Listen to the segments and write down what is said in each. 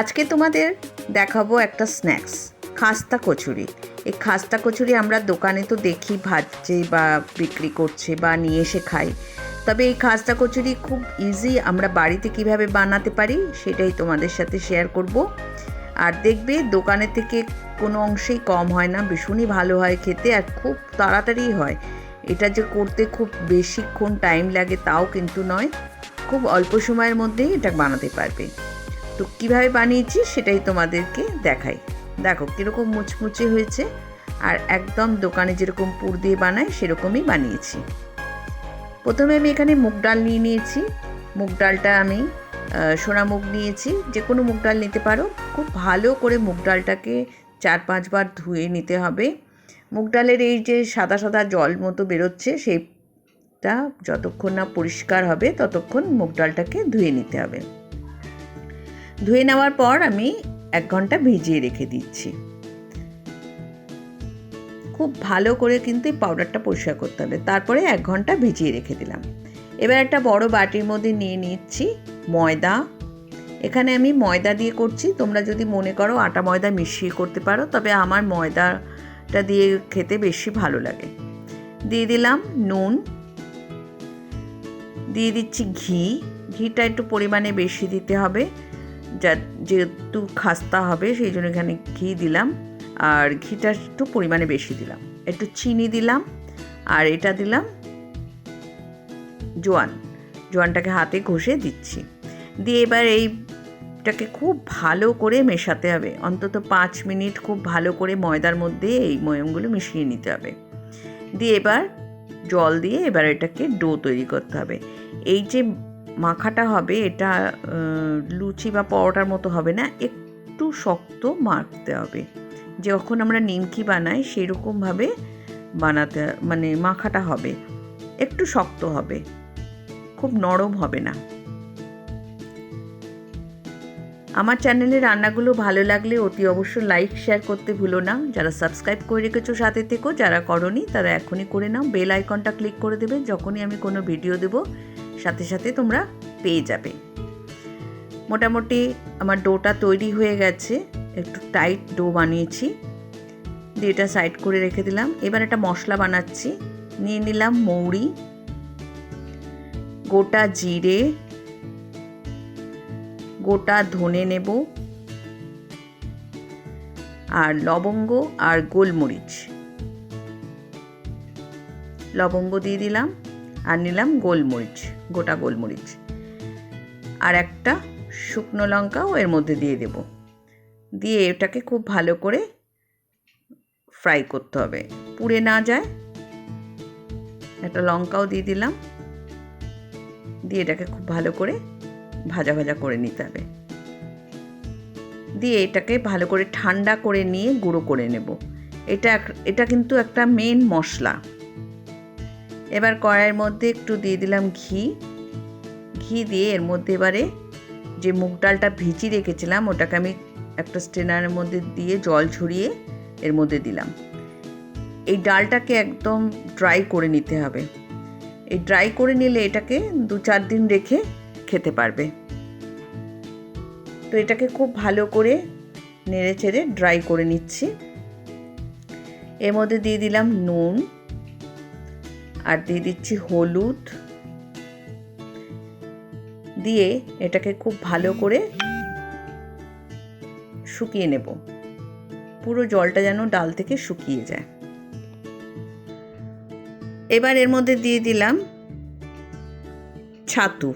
আজকে তোমাদের দেখাবো একটা স্ন্যাক্স খাস্তা কচুরি। এই খাস্তা কচুরি আমরা দোকানে তো দেখি ভাজছে বা বিক্রি করছে বা নিয়ে এসে খাই। তবে এই খাস্তা কচুরি খুব ইজি আমরা বাড়িতে কীভাবে বানাতে পারি সেটাই তোমাদের সাথে শেয়ার করব। আর দেখবে দোকানের থেকে কোনো অংশেই কম হয় না, ভীষণই ভালো হয় খেতে আর খুব তাড়াতাড়ি হয়। এটা যে করতে খুব বেশিক্ষণ টাইম লাগে তাও কিন্তু নয়, খুব অল্প সময়ের মধ্যেই এটা বানাতে পারবে। তো কীভাবে বানিয়েছি সেটাই তোমাদেরকে দেখাই। দেখো কীরকম মুচমুচে হয়েছে আর একদম দোকানে যেরকম পুর দিয়ে বানায় সেরকমই বানিয়েছি। প্রথমে আমি এখানে মুগ ডাল নিয়ে নিয়েছি। মুগ ডালটা আমি সোনা মুগ নিয়েছি। যে কোনো মুগ ডাল নিতে পারো। খুব ভালো করে মুগ ডালটাকে চার পাঁচবার ধুয়ে নিতে হবে। মুগ ডালের এই যে সাদা সাদা জল মতো বেরোচ্ছে সেইটা যতক্ষণ না পরিষ্কার হবে ততক্ষণ মুগ ডালটাকে ধুয়ে নিতে হবে। ধুয়ে নেওয়ার পর আমি এক ঘণ্টা ভিজিয়ে রেখে দিচ্ছি। খুব ভালো করে কিন্তু এই পাউডারটা পরিষ্কার করতে হবে। তারপরে এক ঘণ্টা ভিজিয়ে রেখে দিলাম। এবার একটা বড় বাটির মধ্যে নিয়ে নিচ্ছি ময়দা। এখানে আমি ময়দা দিয়ে করছি। তোমরা যদি মনে করো আটা ময়দা মিশিয়ে করতে পারো, তবে আমার ময়দাটা দিয়ে খেতে বেশি ভালো লাগে। দিয়ে দিলাম নুন। দিয়ে দিচ্ছি ঘি। ঘিটা একটু পরিমাণে বেশি দিতে হবে। যা যেহেতু খাস্তা হবে, সেই জন্য এখানে ঘি দিলাম। আর ঘিটা একটু পরিমাণে বেশি দিলাম। একটু চিনি দিলাম আর এটা দিলাম জোয়ান। জোয়ানটাকে হাতে ঘষে দিচ্ছি। দিয়ে এবার এইটাকে খুব ভালো করে মেশাতে হবে। অন্তত পাঁচ মিনিট খুব ভালো করে ময়দার মধ্যে এই ময়মগুলো মিশিয়ে নিতে হবে। দিয়ে এবার জল দিয়ে এবার এটাকে ডো তৈরি করতে হবে। এই যে মাখাটা হবে, এটা লুচি বা পরোটার মতো হবে না, একটু শক্ত মাখতে হবে। যখন আমরা নিমকি বানাই, সেরকমভাবে বানাতে মানে মাখাটা হবে। একটু শক্ত হবে, খুব নরম হবে না। আমার চ্যানেলে রান্নাগুলো ভালো লাগলে অতি অবশ্য লাইক, শেয়ার করতে ভুলো না। যারা সাবস্ক্রাইব করে রেখেছো সাথে থেকো, যারা করনি, তারা এখনই করে নাও। বেল আইকনটা ক্লিক করে দেবে, যখনই আমি কোনো ভিডিও দেব। সাথে সাথে তোমরা পেয়ে যাবে। মোটামুটি আমার ডোটা তৈরি হয়ে গেছে। একটু টাইট ডো বানিয়েছি। দিয়ে এটা সাইড করে রেখে দিলাম। এবার একটা মশলা বানাচ্ছি। নিয়ে নিলাম মৌরি, গোটা জিরে, গোটা ধনে নেব, আর লবঙ্গ আর গোলমরিচ। লবঙ্গ দিয়ে দিলাম। আর নিলাম গোলমরিচ, গোটা গোলমরিচ। আর একটা শুকনো লঙ্কাও এর মধ্যে দিয়ে দেব। দিয়ে এটাকে খুব ভালো করে ফ্রাই করতে হবে। পুড়ে না যায়। একটা লঙ্কাও দিয়ে দিলাম। দিয়ে এটাকে খুব ভালো করে ভাজা ভাজা করে নিতে হবে। দিয়ে এটাকে ভালো করে ঠান্ডা করে নিয়ে গুঁড়ো করে নেব। এটা এটা কিন্তু একটা মেন মশলা। এবার কড়াইয়ের মধ্যে একটু দিয়ে দিলাম ঘি। ঘি দিয়ে এর মধ্যে এবারে যে মুগ ডালটা ভিজি রেখেছিলাম, ওটাকে আমি একটা স্টেনারের মধ্যে দিয়ে জল ছড়িয়ে এর মধ্যে দিলাম। এই ডালটাকে একদম ড্রাই করে নিতে হবে। এই ড্রাই করে নিলে এটাকে দু চার দিন রেখে খেতে পারবে। তো এটাকে খুব ভালো করে নেড়ে চেড়ে ড্রাই করে নিচ্ছি। এর মধ্যে দিয়ে দিলাম নুন। আর দিয়ে দিচ্ছি হলুদ। দিয়ে এটাকে খুব ভালো করে শুকিয়ে নেব। পুরো জলটা যেন ডাল থেকে শুকিয়ে যায়। এবার এর মধ্যে দিয়ে দিলাম ছাতু।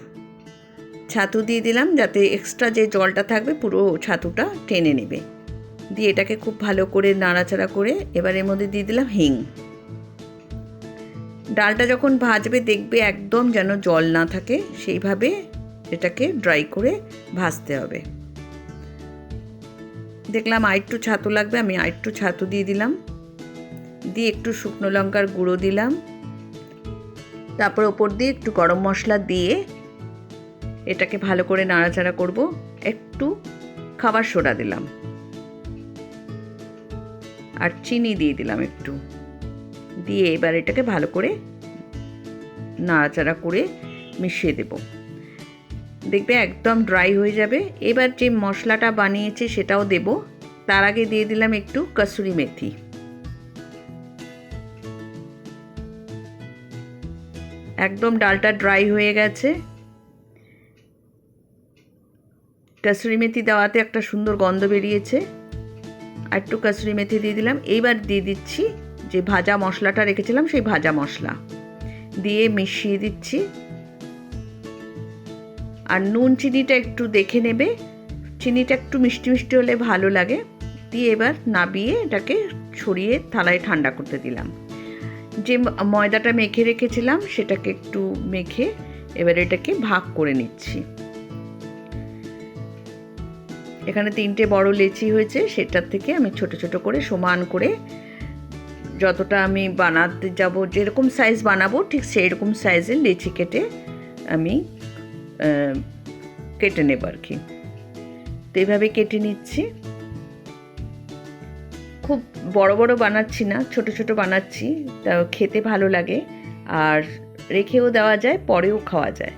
ছাতু দিয়ে দিলাম যাতে এক্সট্রা যে জলটা থাকবে পুরো ছাতুটা টেনে নেবে। দিয়ে এটাকে খুব ভালো করে নাড়াচাড়া করে এবার এর মধ্যে দিয়ে দিলাম হিং। ডালটা যখন ভাজবে, দেখবে একদম যেন জল না থাকে, সেইভাবে এটাকে ড্রাই করে ভাজতে হবে। দেখলাম আরেকটু ছাতু লাগবে, আমি আরেকটু ছাতু দিয়ে দিলাম। দিয়ে একটু শুকনো লঙ্কার গুঁড়ো দিলাম। তারপর ওপর দিয়ে একটু গরম মশলা দিয়ে এটাকে ভালো করে নাড়াচাড়া করব। একটু খাবার সোডা দিলাম। আর চিনি দিয়ে দিলাম একটু। দিয়ে এবার এটাকে ভালো করে নাড়াচাড়া করে মিশিয়ে দেব। দেখবে একদম ড্রাই হয়ে যাবে। এবার যে মশলাটা বানিয়েছি সেটাও দেব। তার আগে দিয়ে দিলাম একটু কসুরি মেথি। একদম ডালটা ড্রাই হয়ে গেছে। কসুরি মেথি দেওয়াতে একটা সুন্দর গন্ধ বেরিয়েছে। আর একটু কসুরি মেথি দিয়ে দিলাম। এইবার দিয়ে দিচ্ছি যে ভাজা মশলাটা রেখেছিলাম, সেই ভাজা মশলা দিয়ে মিশিয়ে দিচ্ছি। আর নুন চিনিটা একটু দেখে নেবে। চিনিটা একটু মিষ্টি মিষ্টি হলে ভালো লাগে। দিয়ে এবার নাবিয়ে এটাকে ছড়িয়ে থালায় ঠান্ডা করতে দিলাম। যে ময়দাটা মেখে রেখেছিলাম, সেটাকে একটু মেখে এবার এটাকে ভাগ করে নিচ্ছি। এখানে তিনটে বড় লেচি হয়েছে, সেটার থেকে আমি ছোট ছোট করে সমান করে যতটা আমি বানাতে যাব, যেরকম সাইজ বানাবো, ঠিক সেই রকম সাইজের লেচি কেটে আমি কেটে নেব আর কি। তো এইভাবে কেটে নিচ্ছি। খুব বড় বড় বানাচ্ছি না, ছোট ছোট বানাচ্ছি, তা খেতে ভালো লাগে আর রেখেও দেওয়া যায়, পরেও খাওয়া যায়।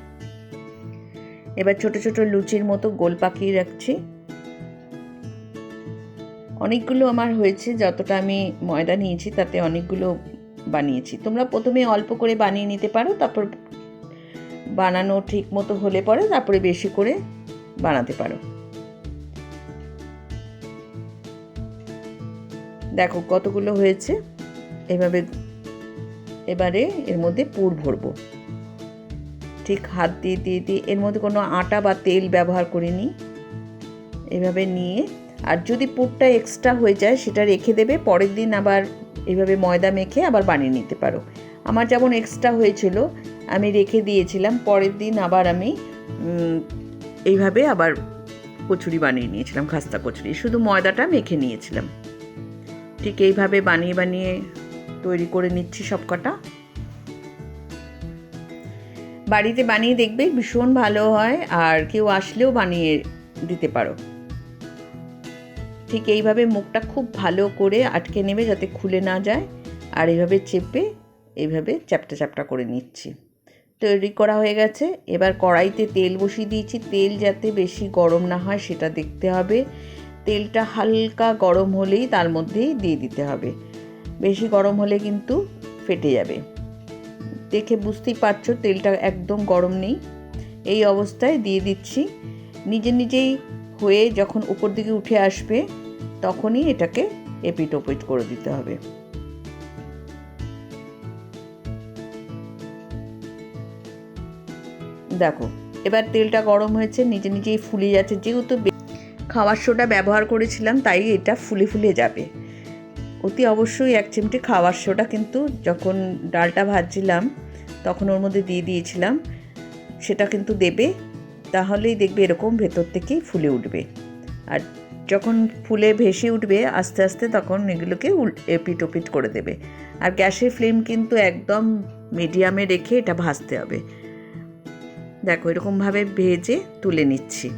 এবার ছোট ছোট লুচির মতো গোল পাকিয়ে রাখছি। অনেকগুলো আমার হয়েছে, যতটা আমি ময়দা নিয়েছি তাতে অনেকগুলো বানিয়েছি। তোমরা প্রথমে অল্প করে বানিয়ে নিতে পারো, তারপর বানানো ঠিক মতো হলে পরে তারপরে বেশি করে বানাতে পারো। দেখো কতগুলো হয়েছে, এভাবে এবারে এর মধ্যে পুর ভরবো। ঠিক হাত দিয়ে দিয়ে দিয়ে, এর মধ্যে কোনো আটা বা তেল ব্যবহার করিনি। এভাবে নিয়ে আর যদি পুরটা এক্সট্রা হয়ে যায়, সেটা রেখে দেবে, পরের দিন আবার এভাবে ময়দা মেখে আবার বানিয়ে নিতে পারো। আমার যেমন এক্সট্রা হয়েছিল, আমি রেখে দিয়েছিলাম, পরের দিন আবার আমি এইভাবে আবার কচুরি বানিয়ে নিয়েছিলাম, খাস্তা কচুরি। শুধু ময়দাটা মেখে নিয়েছিলাম। ঠিক এইভাবে বানিয়ে বানিয়ে তৈরি করে নিচ্ছি সব কটা বাড়িতে বানিয়ে দেখবে, ভীষণ ভালো হয়, আর কেউ আসলেও বানিয়ে দিতে পারো। ঠিক এইভাবে মুখটা খুব ভালো করে আটকে নেবে যাতে খুলে না যায়। আর এইভাবে চেপে এইভাবে চ্যাপটা চ্যাপটা করে নিচ্ছি। তৈরি করা হয়ে গেছে। এবার কড়াইতে তেল বসিয়ে দিয়েছি। তেল যাতে বেশি গরম না হয় সেটা দেখতে হবে। তেলটা হালকা গরম হলেই তার মধ্যেই দিয়ে দিতে হবে। বেশি গরম হলে কিন্তু ফেটে যাবে। দেখে বুঝতেই পারছ তেলটা একদম গরম নেই। এই অবস্থায় দিয়ে দিচ্ছি। নিজে নিজেই হয়ে যখন উপর দিকে উঠে আসবে, তখনই এটাকে এপিট ওপিট করে দিতে হবে। দেখো, এবার তেলটা গরম হয়েছে, নিজে নিজেই ফুলে যাচ্ছে। যেহেতু খাওয়ার সোডা ব্যবহার করেছিলাম, তাই এটা ফুলে ফুলে যাবে। অতি অবশ্যই এক চিমটি খাওয়ার সোডা কিন্তু যখন ডালটা ভাজছিলাম, তখন ওর মধ্যে দিয়ে দিয়েছিলাম, সেটা কিন্তু দেবে তাহলেই দেখবে এরকম ভেতর থেকেই ফুলে উঠবে। আর যখন ফুলে ভেসে উঠবে, আস্তে আস্তে তখন এগুলোকে এপিট ওপিট করে দেবে। আর গ্যাসের ফ্লেম কিন্তু একদম মিডিয়ামে রেখে এটা ভাজতে হবে। দেখো, এরকমভাবে ভেজে তুলে নিচ্ছি।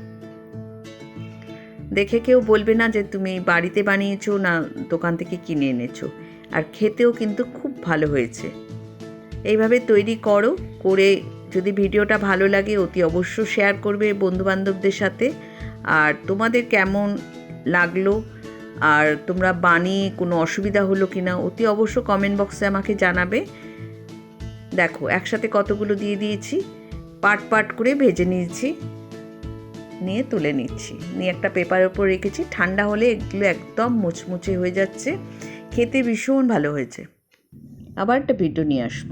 দেখে কেউ বলবে না যে, তুমি বাড়িতে বানিয়েছো না দোকান থেকে কিনে এনেছো। আর খেতেও কিন্তু খুব ভালো হয়েছে। এইভাবে তৈরি করো, করে যদি ভিডিওটা ভালো লাগে, অতি অবশ্য শেয়ার করবে বন্ধুবান্ধবদের সাথে। আর তোমাদের কেমন লাগল? আর তোমরা বানিয়ে কোনো অসুবিধা হলো কি না অতি অবশ্য কমেন্ট বক্সে আমাকে জানাবে। দেখো, একসাথে কতগুলো দিয়ে দিয়েছি। পাট পাট করে ভেজে নিয়েছি, নিয়ে তুলে নিচ্ছি। নিয়ে একটা পেপারের ওপর রেখেছি। ঠান্ডা হলে এগুলো একদম মুচমুচে হয়ে যাচ্ছে। খেতে ভীষণ ভালো হয়েছে। আবার একটা ভিডিও নিয়ে আসব।